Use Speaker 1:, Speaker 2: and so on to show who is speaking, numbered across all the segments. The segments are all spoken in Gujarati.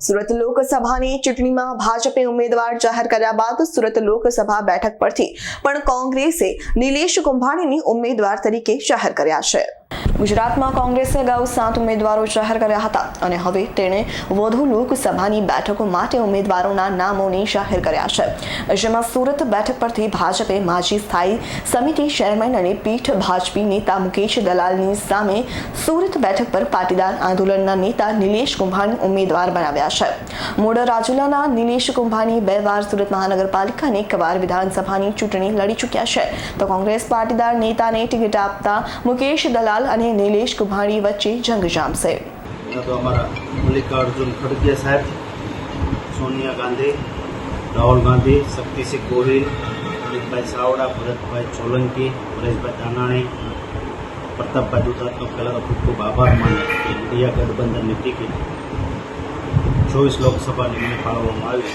Speaker 1: સુરત લોકસભાની ચૂંટણીમાં ભાજપે ઉમેદવાર જાહેર કર્યા બાદ સુરત લોકસભા બેઠક પરથી પણ કોંગ્રેસે નિલેશ કુંભાણીની ઉમેદવાર તરીકે જાહેર કર્યા છે. ગુજરાતમાં કોંગ્રેસે અગાઉ સાત ઉમેદવારો જાહેર કર્યા હતા અને હવે તેણે વધુ લોકસભાની બેઠકો માટે ઉમેદવારોના નામોને જાહેર કર્યા છે. જેમાં સુરત બેઠક પરથી ભાજપે માજી સ્થાયી સમિતિ ચેરમેન અને પીઠ ભાજપી નેતા મુકેશ દલાલની સામે સુરત બેઠક પર પાટીદાર આંદોલનના નેતા નિલેશ કુંભાણી ઉમેદવાર બનાવ્યા છે. મૂળ રાજુલાના નિલેશ કુંભાણી બે વાર સુરત મહાનગરપાલિકા અને એક વાર વિધાનસભાની ચૂંટણી લડી ચૂક્યા છે. તો કોંગ્રેસ પાટીદાર નેતાને ટિકિટ આપતા મુકેશ દલાલ અને નિલેશ કુભાણી વચ્ચે જંગ જામશે
Speaker 2: તો અમારા મલ્લિકાર્જુન ખડગે સાહેબ, સોનિયા ગાંધી, રાહુલ ગાંધી, શક્તિસિંહ ગોહિલ, અમિતભાઈ સાવડા, ભરતભાઈ સોલંકી, પરેશભાઈ દાનાણી, પ્રતાપભાઈ દુધાતનો પહેલાં તો ખૂબ ખૂબ આભાર માને ઇન્ડિયા ગઠબંધનની ટિકિટ ચોવીસ લોકસભાની મને ફાળવવામાં આવી.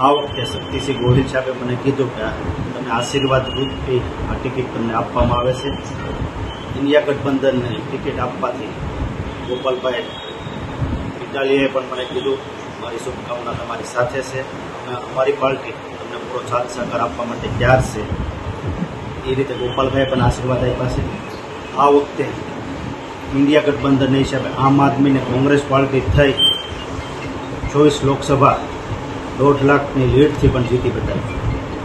Speaker 2: આ વખતે શક્તિસિંહ ગોહિલ સાહેબે મને કીધું કે તમે આશીર્વાદ રૂપથી આ ટિકિટ તમને આપવામાં આવે છે. ઇન્ડિયા ગઠબંધનને ટિકિટ આપવાથી ગોપાલભાઈ ઇટાલીએ પણ મને કીધું મારી શુભકામના તમારી સાથે છે અને અમારી પાર્ટી તમને પૂરો સાથ સહકાર આપવા માટે તૈયાર છે. એ રીતે ગોપાલભાઈ પણ આશીર્વાદ આપ્યા છે. આ વખતે ઇન્ડિયા ગઠબંધન હિસાબે આમ આદમીને કોંગ્રેસ પાર્ટી થઈ ચોવીસ લોકસભા દોઢ લાખની લીડથી પણ જીતી બતાવી.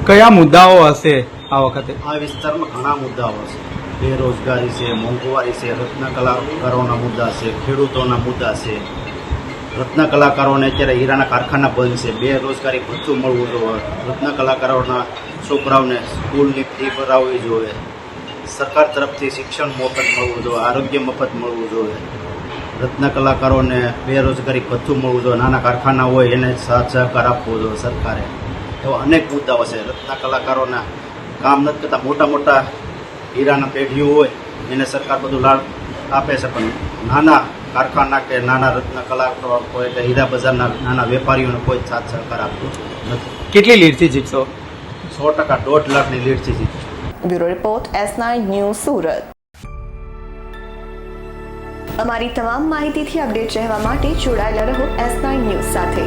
Speaker 3: કયા મુદ્દાઓ હશે આ વખતે?
Speaker 2: આ વિસ્તારમાં ઘણા મુદ્દાઓ છે બેરોજગારી છે, મોંઘવારી છે રત્ન કલાકારોના મુદ્દા છે, ખેડૂતોના મુદ્દા છે. રત્ન કલાકારોને અત્યારે હીરાના કારખાના બંધ છે. બેરોજગારી ભથ્થું મળવું જોઈએ. રત્ન કલાકારોના છોકરાઓને સ્કૂલની ફી ભરાવવી જોઈએ. સરકાર તરફથી શિક્ષણ મફત મળવું જોઈએ. આરોગ્ય મફત મળવું જોઈએ. રત્ન કલાકારોને બેરોજગારી ભથ્થું મળવું જોઈએ. નાના કારખાના હોય એને સાથ સહકાર આપવો જોઈએ સરકારે. એવા અનેક મુદ્દાઓ છે. રત્ન કલાકારોના કામ નથી કરતા. મોટા મોટા હીરાના પેઢીઓ હોય એને સરકાર બધું લાભ આપે છે. પણ નાના કારખાના કે નાના રત્ન કલાકારો હોય કે હીરા બજારના નાના વેપારીઓને કોઈ જ સાથ સહકાર આપતું નથી.
Speaker 3: કેટલી લીડથી જીતશો?
Speaker 2: સો ટકા દોઢ લાખની લીડથી જીતશો
Speaker 1: bureau report S nine news Surat. અમારી તમામ માહિતીથી અપડેટ રહેવા માટે જોડાયેલા રહો એસ નાઇન ન્યૂઝ સાથે.